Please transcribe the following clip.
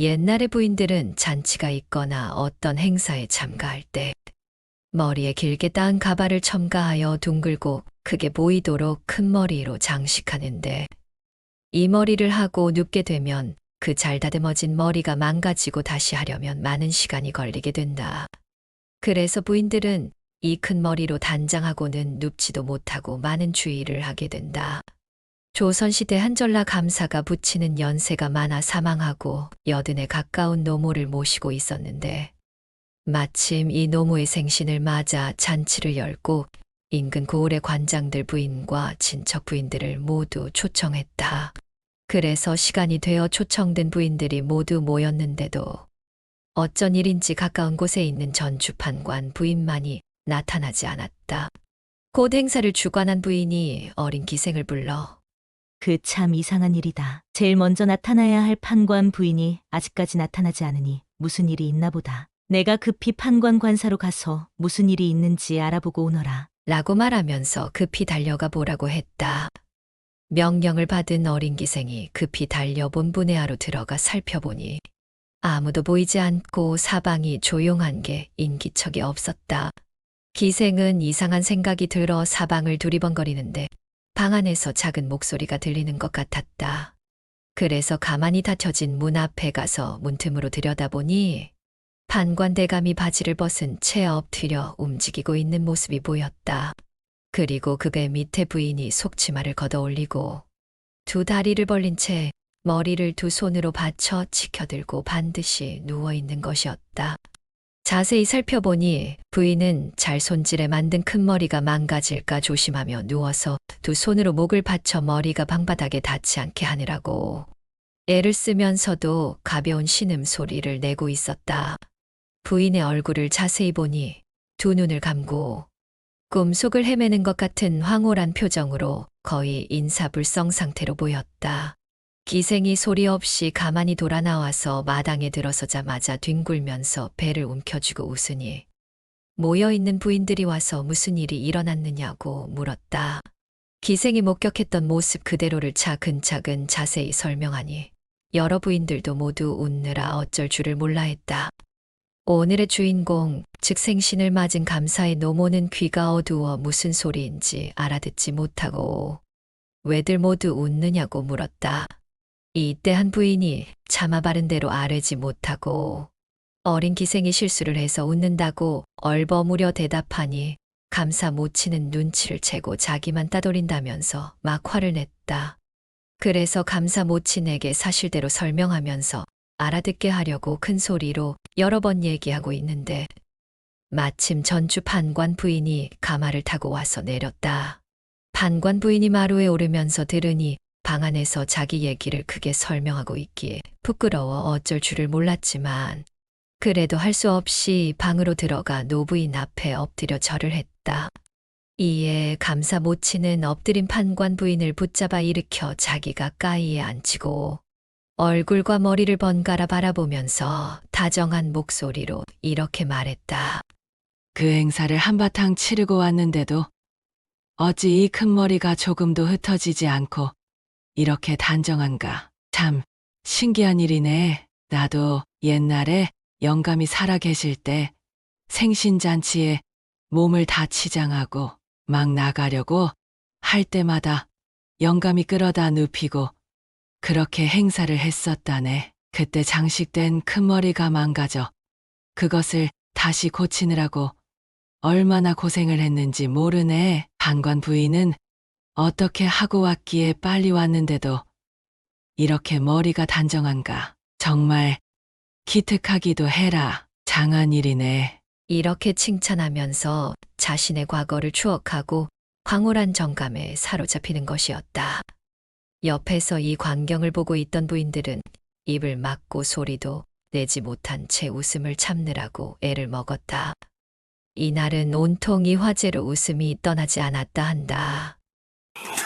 옛날의 부인들은 잔치가 있거나 어떤 행사에 참가할 때 머리에 길게 따은 가발을 첨가하여 둥글고 크게 보이도록 큰 머리로 장식하는데 이 머리를 하고 눕게 되면 그 잘 다듬어진 머리가 망가지고 다시 하려면 많은 시간이 걸리게 된다. 그래서 부인들은 이 큰 머리로 단장하고는 눕지도 못하고 많은 주의를 하게 된다. 조선시대 한전라 감사가 부치는 연세가 많아 사망하고 여든에 가까운 노모를 모시고 있었는데 마침 이 노모의 생신을 맞아 잔치를 열고 인근 고을의 관장들 부인과 친척 부인들을 모두 초청했다. 그래서 시간이 되어 초청된 부인들이 모두 모였는데도 어쩐 일인지 가까운 곳에 있는 전주판관 부인만이 나타나지 않았다. 곧 행사를 주관한 부인이 어린 기생을 불러 그 참 이상한 일이다. 제일 먼저 나타나야 할 판관 부인이 아직까지 나타나지 않으니 무슨 일이 있나 보다. 내가 급히 판관 관사로 가서 무슨 일이 있는지 알아보고 오너라. 라고 말하면서 급히 달려가 보라고 했다. 명령을 받은 어린 기생이 급히 달려 본분해하로 들어가 살펴보니 아무도 보이지 않고 사방이 조용한 게 인기척이 없었다. 기생은 이상한 생각이 들어 사방을 두리번거리는데 방 안에서 작은 목소리가 들리는 것 같았다. 그래서 가만히 닫혀진 문 앞에 가서 문틈으로 들여다보니 판관 대감이 바지를 벗은 채 엎드려 움직이고 있는 모습이 보였다. 그리고 그의 밑에 부인이 속치마를 걷어 올리고 두 다리를 벌린 채 머리를 두 손으로 받쳐 지켜들고 반드시 누워 있는 것이었다. 자세히 살펴보니 부인은 잘 손질해 만든 큰 머리가 망가질까 조심하며 누워서 두 손으로 목을 받쳐 머리가 방바닥에 닿지 않게 하느라고 애를 쓰면서도 가벼운 신음 소리를 내고 있었다. 부인의 얼굴을 자세히 보니 두 눈을 감고 꿈속을 헤매는 것 같은 황홀한 표정으로 거의 인사불성 상태로 보였다. 기생이 소리 없이 가만히 돌아 나와서 마당에 들어서자마자 뒹굴면서 배를 움켜쥐고 웃으니 모여있는 부인들이 와서 무슨 일이 일어났느냐고 물었다. 기생이 목격했던 모습 그대로를 차근차근 자세히 설명하니 여러 부인들도 모두 웃느라 어쩔 줄을 몰라 했다. 오늘의 주인공, 즉 생신을 맞은 감사의 노모는 귀가 어두워 무슨 소리인지 알아듣지 못하고 왜들 모두 웃느냐고 물었다. 이때 한 부인이 차마 바른 대로 아뢰지 못하고 어린 기생이 실수를 해서 웃는다고 얼버무려 대답하니 감사 못 치는 눈치를 채고 자기만 따돌린다면서 막 화를 냈다. 그래서 감사 모친에게 사실대로 설명하면서 알아듣게 하려고 큰 소리로 여러 번 얘기하고 있는데 마침 전주 판관 부인이 가마를 타고 와서 내렸다. 판관 부인이 마루에 오르면서 들으니 방 안에서 자기 얘기를 크게 설명하고 있기에 부끄러워 어쩔 줄을 몰랐지만 그래도 할 수 없이 방으로 들어가 노부인 앞에 엎드려 절을 했다. 이에 감사 모치는 엎드린 판관 부인을 붙잡아 일으켜 자기가 가위에 앉히고 얼굴과 머리를 번갈아 바라보면서 다정한 목소리로 이렇게 말했다. 그 행사를 한바탕 치르고 왔는데도 어찌 이 큰 머리가 조금도 흩어지지 않고 이렇게 단정한가. 참 신기한 일이네. 나도 옛날에 영감이 살아 계실 때 생신잔치에 몸을 다 치장하고 막 나가려고 할 때마다 영감이 끌어다 눕히고 그렇게 행사를 했었다네. 그때 장식된 큰 머리가 망가져 그것을 다시 고치느라고 얼마나 고생을 했는지 모르네. 반관 부인은 어떻게 하고 왔기에 빨리 왔는데도 이렇게 머리가 단정한가. 정말 기특하기도 해라. 장한 일이네. 이렇게 칭찬하면서 자신의 과거를 추억하고 황홀한 정감에 사로잡히는 것이었다. 옆에서 이 광경을 보고 있던 부인들은 입을 막고 소리도 내지 못한 채 웃음을 참느라고 애를 먹었다. 이날은 온통 이 화제로 웃음이 떠나지 않았다 한다.